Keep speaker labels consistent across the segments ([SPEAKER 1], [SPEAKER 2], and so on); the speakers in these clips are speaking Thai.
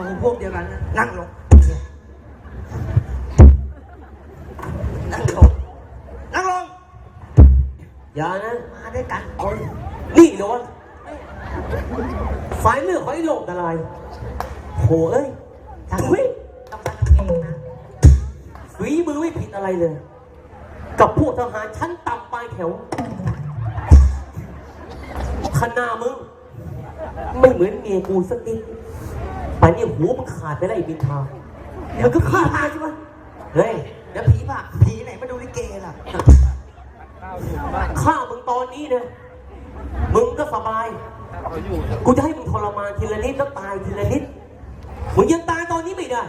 [SPEAKER 1] วกเดียวกันนะนั่งลง นั่งลง นั่งลง
[SPEAKER 2] อย่านะ
[SPEAKER 1] มาด้วยกันคน
[SPEAKER 2] นี่โดนสายเลือดของไอ้โลกอะไรโหเอ้ยถุย
[SPEAKER 1] ต้องการตัวเองนะ
[SPEAKER 2] ฝีมือไม่ผิดอะไรเลย กับพวกทหารชั้นต่ำปลายแถวขนามึง ไม่เหมือนเมียกูสักนิดป่า นนี้หัวมึงขาดไปแล้วไอ้บินทาเธอก็ฆ่าตายใช่ไหมเฮ้ย
[SPEAKER 1] เดี๋ยวผีป่ะผีไหนมาดูลิเกล่ะ
[SPEAKER 2] ฆ่ามึงตอนนี้นะมึงก็สบาย กูจะให้มึงทรมานทีละนิดแล้วตายทีละนิด มึงยังตายตอนนี้ไม่ได้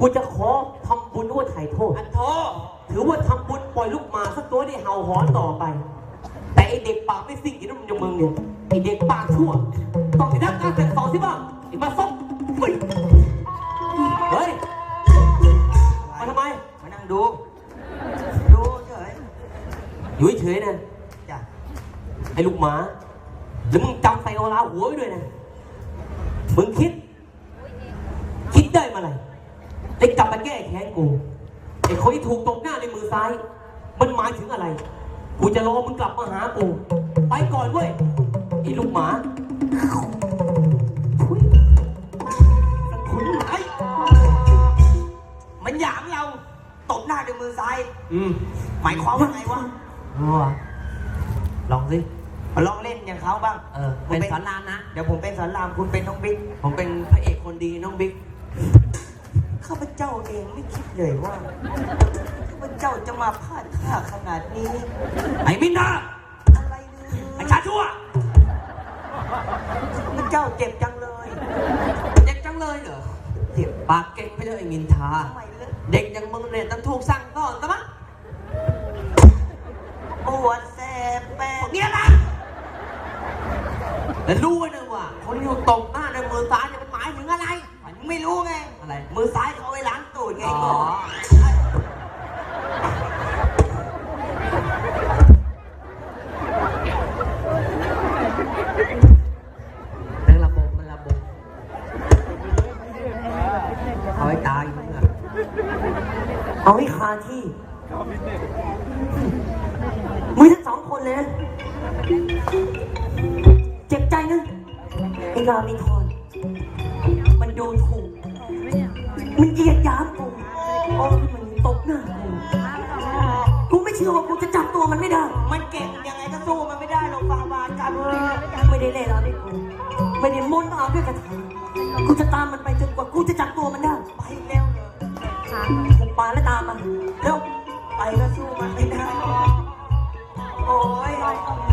[SPEAKER 2] กูจะขอทำบุญด้วยไถ่โทษ
[SPEAKER 1] อันโท
[SPEAKER 2] ถือว่าทำบุญปล่อยลูกหมาสักตัวได้เห่าหอนต่อไป แต่ไอเด็กปากไม่สิ่งที่นั่นมันมึงเนี่ยไอเด็กปากชั่วต้องได้รับการแต่งสอนที่บ้างไอมาซ่อม อยู่เฉยๆนะ
[SPEAKER 1] จ้ะ
[SPEAKER 2] ไอ้ลูกหมาแล้วมึงจำใส่โอลาหัวไว้ด้วยนะ มึงคิด คิดได้เมาไหร่ได้กลับมาแก้แค้นกูไอ้คนที่ถูกตบหน้าในมือซ้าย มันหมายถึงอะไร กูจะรอมึงกลับมาหากู ไปก่อนเว้ยไอ้ลูกหมาทุยคุณไอ้
[SPEAKER 1] มันหยามเรา ตบหน้าด้วยมือซ้าย
[SPEAKER 2] อืม
[SPEAKER 1] หมายความว่าไงวะ
[SPEAKER 2] รัวลองสิ
[SPEAKER 1] มาลองเล่นอย่างเขาบ้าง
[SPEAKER 2] เออเป็นสอนรามนะ
[SPEAKER 1] เดี๋ยวผมเป็นสอนรามคุณเป็นน้องบิ๊ก
[SPEAKER 2] ผมเป็นพระเอกคนดีน้องบิ๊ก
[SPEAKER 1] ข้าพเจ้าเองไม่คิดเลยว่า ข้าพเจ้าจะมาพลาดท่าขนาดนี้
[SPEAKER 2] ไอ้มินดา
[SPEAKER 1] อะไรเลย
[SPEAKER 2] ไอ้ชาชั่ว
[SPEAKER 1] ข้าพเจ้าเจ็บจังเลย
[SPEAKER 2] เด็กจังเลยเหรอ
[SPEAKER 1] เจ็บ
[SPEAKER 2] ปากเก่งไปเลยไอ้มินทา
[SPEAKER 1] ทำไมเลย
[SPEAKER 2] เด็กอย่างมึงเนี่ยต้องถูกสั่งก่อนซะมั้ง
[SPEAKER 1] ปวดแสบแปด
[SPEAKER 2] เนี่ยนะแล้วรู้ไว้นะว่า คนที่ตบหน้าในมือซ้ายเนี่ยมันหมายถึงอะไร
[SPEAKER 1] มันไม่รู้ไง
[SPEAKER 2] อะไร
[SPEAKER 1] มือซ้ายเขาเอาไว้ล้างตูดไง
[SPEAKER 2] อ๋อ
[SPEAKER 1] ก่อน
[SPEAKER 2] เป็นระบบมันระบบเอาให้ตายมึงอะเอาให้คาที่ มึงทั้งสองคนเลยนะ เจ็บใจนะไอ้รามินทรมันดูถูก มันเหยียดหยามกูโอ้ยมันตบหน้ากูกูไม่เชื่อว่ากูจะจับตัวมันไม่ได้
[SPEAKER 1] มันเก่งยังไงก็สู้มันไม่ได้หรอกฟาบาทกัน
[SPEAKER 2] ไม่ได้เล่นเอาด้วยกูไม่ได้มนต์เอาด้วยกระถางกูจะตามมันไปจนกว่ากูจะจับตัวมันได้
[SPEAKER 1] ไปเร็วเลย
[SPEAKER 2] กูปาและตามมันเร็ว
[SPEAKER 1] ไปก็สู้มันไม่ได้ Bye.